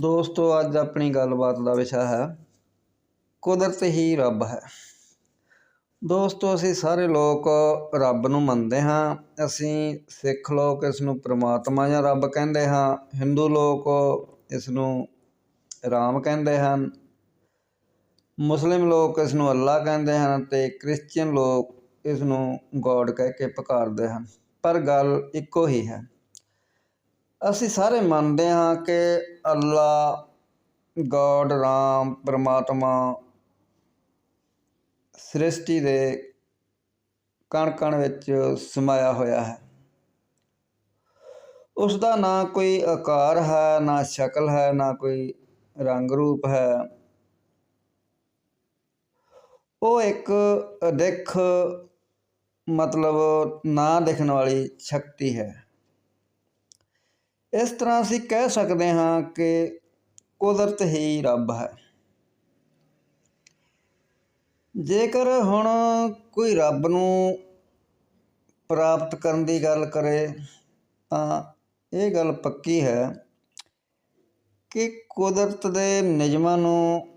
ਦੋਸਤੋ, ਅੱਜ ਆਪਣੀ ਗੱਲਬਾਤ ਦਾ ਵਿਸ਼ਾ ਹੈ, ਕੁਦਰਤ ਹੀ ਰੱਬ ਹੈ। ਦੋਸਤੋ, ਅਸੀਂ ਸਾਰੇ ਲੋਕ ਰੱਬ ਨੂੰ ਮੰਨਦੇ ਹਾਂ। ਅਸੀਂ ਸਿੱਖ ਲੋਕ ਇਸ ਨੂੰ ਪ੍ਰਮਾਤਮਾ ਜਾਂ ਰੱਬ ਕਹਿੰਦੇ ਹਾਂ। ਹਿੰਦੂ ਲੋਕ ਇਸ ਨੂੰ ਰਾਮ ਕਹਿੰਦੇ ਹਨ। ਮੁਸਲਿਮ ਲੋਕ ਇਸ ਨੂੰ ਅੱਲਾ ਕਹਿੰਦੇ ਹਨ ਤੇ ਕ੍ਰਿਸਚੀਅਨ ਲੋਕ ਇਸ ਨੂੰ ਗੋਡ ਕਹਿ ਕੇ ਪੁਕਾਰਦੇ ਹਨ। ਪਰ ਗੱਲ ਇੱਕੋ ਹੀ ਹੈ। ਅਸੀਂ ਸਾਰੇ ਮੰਨਦੇ ਹਾਂ ਕਿ ਅੱਲਾ ਗੋਡ, ਰਾਮ, ਪਰਮਾਤਮਾ ਸ੍ਰਿਸ਼ਟੀ ਦੇ ਕਣ ਕਣ ਵਿੱਚ ਸਮਾਇਆ ਹੋਇਆ ਹੈ। ਉਸ ਦਾ ਨਾ ਕੋਈ ਆਕਾਰ ਹੈ, ਨਾ ਸ਼ਕਲ ਹੈ, ਨਾ ਕੋਈ ਰੰਗ ਰੂਪ ਹੈ। ਉਹ ਇੱਕ ਅਦਿੱਖ ਮਤਲਬ ਨਾ ਦਿਖਣ ਵਾਲੀ ਸ਼ਕਤੀ ਹੈ। ਇਸ ਤਰ੍ਹਾਂ ਅਸੀਂ ਕਹਿ ਸਕਦੇ ਹਾਂ ਕਿ ਕੁਦਰਤ ਹੀ ਰੱਬ ਹੈ। ਜੇਕਰ ਹੁਣ ਕੋਈ ਰੱਬ ਨੂੰ ਪ੍ਰਾਪਤ ਕਰਨ ਦੀ ਗੱਲ ਕਰੇ, ਤਾਂ ਇਹ ਗੱਲ ਪੱਕੀ ਹੈ ਕਿ ਕੁਦਰਤ ਦੇ ਨਿਯਮਾਂ ਨੂੰ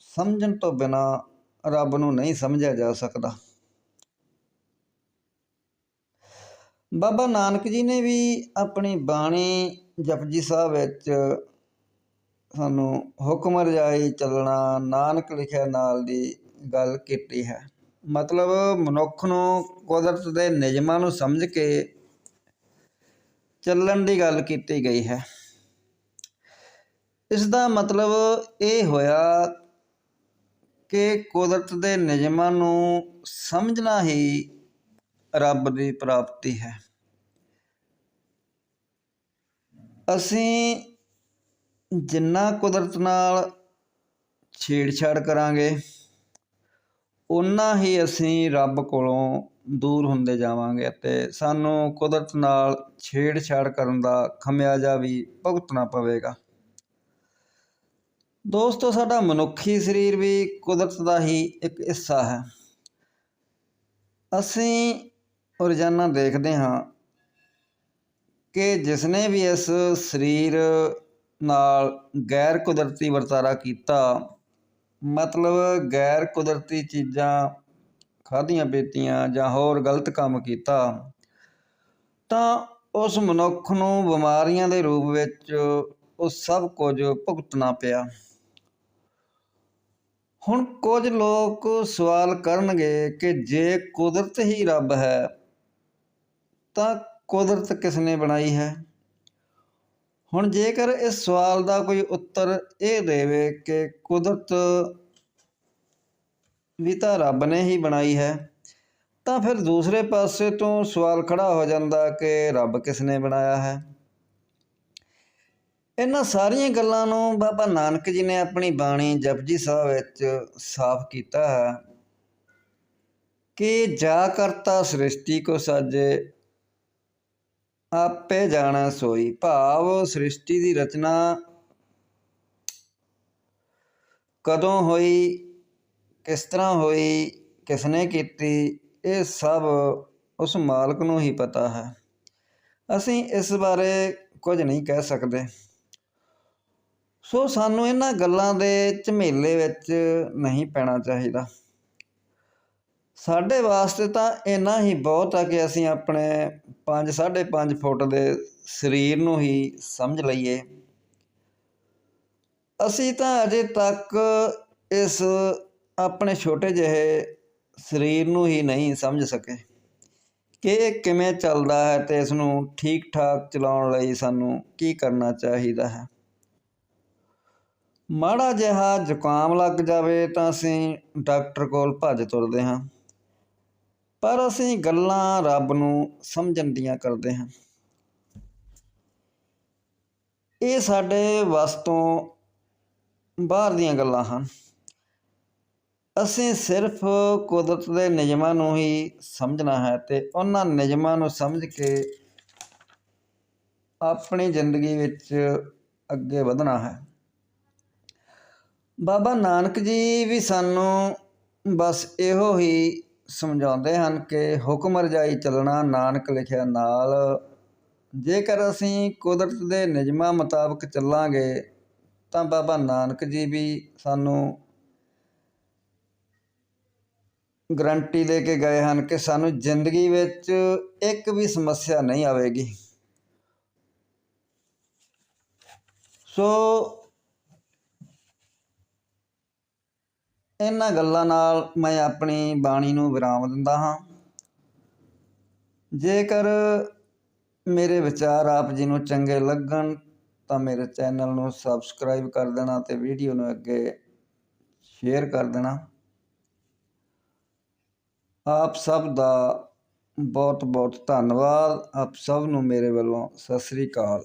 ਸਮਝਣ ਤੋਂ ਬਿਨਾ ਰੱਬ ਨੂੰ ਨਹੀਂ ਸਮਝਿਆ ਜਾ ਸਕਦਾ। ਬਾਬਾ ਨਾਨਕ ਜੀ ਨੇ ਵੀ ਆਪਣੀ ਬਾਣੀ ਜਪਜੀ ਸਾਹਿਬ ਵਿੱਚ ਸਾਨੂੰ ਹੁਕਮ ਰਜਾਈ ਚੱਲਣਾ, ਨਾਨਕ ਲਿਖਿਆ ਨਾਲ ਦੀ ਗੱਲ ਕੀਤੀ ਹੈ। ਮਤਲਬ ਮਨੁੱਖ ਨੂੰ ਕੁਦਰਤ ਦੇ ਨਿਯਮਾਂ ਨੂੰ ਸਮਝ ਕੇ ਚੱਲਣ ਦੀ ਗੱਲ ਕੀਤੀ ਗਈ ਹੈ। ਇਸ ਦਾ ਮਤਲਬ ਇਹ ਹੋਇਆ ਕਿ ਕੁਦਰਤ ਦੇ ਨਿਯਮਾਂ ਨੂੰ ਸਮਝਣਾ ਹੀ ਰੱਬ ਦੀ ਪ੍ਰਾਪਤੀ ਹੈ। ਅਸੀਂ ਜਿੰਨਾ ਕੁਦਰਤ ਨਾਲ ਛੇੜਛਾੜ ਕਰਾਂਗੇ ਉਨਾ ਹੀ ਅਸੀਂ ਰੱਬ ਕੋਲੋਂ ਦੂਰ ਹੁੰਦੇ ਜਾਵਾਂਗੇ ਅਤੇ ਸਾਨੂੰ ਕੁਦਰਤ ਨਾਲ ਛੇੜਛਾੜ ਕਰਨ ਦਾ ਖਮਿਆਜਾ ਵੀ ਭੁਗਤਣਾ ਪਵੇਗਾ। ਦੋਸਤੋ, ਸਾਡਾ ਮਨੁੱਖੀ ਸਰੀਰ ਵੀ ਕੁਦਰਤ ਦਾ ਹੀ ਇੱਕ ਹਿੱਸਾ ਹੈ। ਅਸੀਂ ਰੋਜ਼ਾਨਾ ਦੇਖਦੇ ਹਾਂ ਕਿ ਜਿਸਨੇ ਵੀ ਇਸ ਸਰੀਰ ਨਾਲ ਗੈਰ ਕੁਦਰਤੀ ਵਰਤਾਰਾ ਕੀਤਾ, ਮਤਲਬ ਗੈਰ ਕੁਦਰਤੀ ਚੀਜ਼ਾਂ ਖਾਧੀਆਂ, ਪੀਤੀਆਂ ਜਾਂ ਹੋਰ ਗਲਤ ਕੰਮ ਕੀਤਾ, ਤਾਂ ਉਸ ਮਨੁੱਖ ਨੂੰ ਬਿਮਾਰੀਆਂ ਦੇ ਰੂਪ ਵਿੱਚ ਉਹ ਸਭ ਕੁਝ ਭੁਗਤਣਾ ਪਿਆ। ਹੁਣ ਕੁਝ ਲੋਕ ਸਵਾਲ ਕਰਨਗੇ ਕਿ ਜੇ ਕੁਦਰਤ ਹੀ ਰੱਬ ਹੈ ਤਾਂ ਕੁਦਰਤ ਕਿਸ ਨੇ ਬਣਾਈ ਹੈ? ਹੁਣ ਜੇਕਰ ਇਸ ਸਵਾਲ ਦਾ ਕੋਈ ਉੱਤਰ ਇਹ ਦੇਵੇ ਕਿ ਕੁਦਰਤ ਵੀ ਤਾਂ ਰੱਬ ਨੇ ਹੀ ਬਣਾਈ ਹੈ, ਤਾਂ ਫਿਰ ਦੂਸਰੇ ਪਾਸੇ ਤੋਂ ਸਵਾਲ ਖੜਾ ਹੋ ਜਾਂਦਾ ਕਿ ਰੱਬ ਕਿਸ ਨੇ ਬਣਾਇਆ ਹੈ? ਇਹਨਾਂ ਸਾਰੀਆਂ ਗੱਲਾਂ ਨੂੰ ਬਾਬਾ ਨਾਨਕ ਜੀ ਨੇ ਆਪਣੀ ਬਾਣੀ ਜਪਜੀ ਸਾਹਿਬ ਵਿੱਚ ਸਾਫ਼ ਕੀਤਾ ਹੈ ਕਿ ਜਾ ਕਰਤਾ ਸ੍ਰਿਸ਼ਟੀ ਕੋ ਸਾਜੇ ਆਪੇ ਜਾਣਾ ਸੋਈ। ਭਾਵ ਸ੍ਰਿਸ਼ਟੀ ਦੀ ਰਚਨਾ ਕਦੋਂ ਹੋਈ, ਕਿਸ ਤਰ੍ਹਾਂ ਹੋਈ, ਕਿਸਨੇ ਕੀਤੀ, ਇਹ ਸਭ ਉਸ ਮਾਲਕ ਨੂੰ ਹੀ ਪਤਾ ਹੈ। ਅਸੀਂ ਇਸ ਬਾਰੇ ਕੁਝ ਨਹੀਂ ਕਹਿ ਸਕਦੇ। ਸੋ ਸਾਨੂੰ ਇਹਨਾਂ ਗੱਲਾਂ ਦੇ ਝਮੇਲੇ ਵਿੱਚ ਨਹੀਂ ਪੈਣਾ ਚਾਹੀਦਾ। ਸਾਡੇ ਵਾਸਤੇ ਤਾਂ ਇੰਨਾ ਹੀ ਬਹੁਤ ਆ ਕਿ ਅਸੀਂ ਆਪਣੇ 5 5.5 ਫੁੱਟ ਦੇ ਸਰੀਰ ਨੂੰ ਹੀ ਸਮਝ ਲਈਏ। ਅਸੀਂ ਤਾਂ ਅਜੇ ਤੱਕ ਇਸ ਆਪਣੇ ਛੋਟੇ ਜਿਹੇ ਸਰੀਰ ਨੂੰ ਹੀ ਨਹੀਂ ਸਮਝ ਸਕੇ ਕਿ ਇਹ ਕਿਵੇਂ ਚੱਲਦਾ ਹੈ ਤੇ ਇਸ ਨੂੰ ਠੀਕ ਠਾਕ ਚਲਾਉਣ ਲਈ ਸਾਨੂੰ ਕੀ ਕਰਨਾ ਚਾਹੀਦਾ ਹੈ। ਮਾੜਾ ਜਿਹਾ ਜ਼ੁਕਾਮ ਲੱਗ ਜਾਵੇ ਤਾਂ ਅਸੀਂ ਡਾਕਟਰ ਕੋਲ ਭੱਜ ਤੁਰਦੇ ਹਾਂ। ਪਰ ਅਸੀਂ ਗੱਲਾਂ ਰੱਬ ਨੂੰ ਸਮਝਣ ਦੀਆਂ ਕਰਦੇ ਹਾਂ। ਇਹ ਸਾਡੇ ਵੱਸ ਤੋਂ ਬਾਹਰ ਦੀਆਂ ਗੱਲਾਂ ਹਨ। ਅਸੀਂ ਸਿਰਫ ਕੁਦਰਤ ਦੇ ਨਿਯਮਾਂ ਨੂੰ ਹੀ ਸਮਝਣਾ ਹੈ ਤੇ ਉਹਨਾਂ ਨਿਯਮਾਂ ਨੂੰ ਸਮਝ ਕੇ ਆਪਣੀ ਜ਼ਿੰਦਗੀ ਵਿੱਚ ਅੱਗੇ ਵਧਣਾ ਹੈ। ਬਾਬਾ ਨਾਨਕ ਜੀ ਵੀ ਸਾਨੂੰ ਬਸ ਇਹੋ ਹੀ ਸਮਝਾਉਂਦੇ ਹਨ ਕਿ ਹੁਕਮ ਰਜਾਈ ਚੱਲਣਾ ਨਾਨਕ ਲਿਖਿਆ ਨਾਲ। ਜੇਕਰ ਅਸੀਂ ਕੁਦਰਤ ਦੇ ਨਿਯਮਾਂ ਮੁਤਾਬਕ ਚੱਲਾਂਗੇ, ਤਾਂ ਬਾਬਾ ਨਾਨਕ ਜੀ ਵੀ ਸਾਨੂੰ ਗਰੰਟੀ ਦੇ ਕੇ ਗਏ ਹਨ ਕਿ ਸਾਨੂੰ ਜ਼ਿੰਦਗੀ ਵਿੱਚ ਇੱਕ ਵੀ ਸਮੱਸਿਆ ਨਹੀਂ ਆਵੇਗੀ। ਸੋ ਇਹਨਾਂ ਗੱਲਾਂ ਨਾਲ ਮੈਂ ਆਪਣੀ ਬਾਣੀ ਨੂੰ ਵਿਰਾਮ ਦਿੰਦਾ ਹਾਂ। ਜੇਕਰ ਮੇਰੇ ਵਿਚਾਰ ਆਪ ਜੀ ਨੂੰ ਚੰਗੇ ਲੱਗਣ, ਤਾਂ ਮੇਰੇ ਚੈਨਲ ਨੂੰ ਸਬਸਕ੍ਰਾਈਬ ਕਰ ਦੇਣਾ ਤੇ ਵੀਡੀਓ ਨੂੰ ਅੱਗੇ ਸ਼ੇਅਰ ਕਰ ਦੇਣਾ। ਆਪ ਸਭ ਦਾ ਬਹੁਤ ਬਹੁਤ ਧੰਨਵਾਦ। ਆਪ ਸਭ ਨੂੰ ਮੇਰੇ ਵੱਲੋਂ ਸਤਿ ਸ੍ਰੀ ਅਕਾਲ।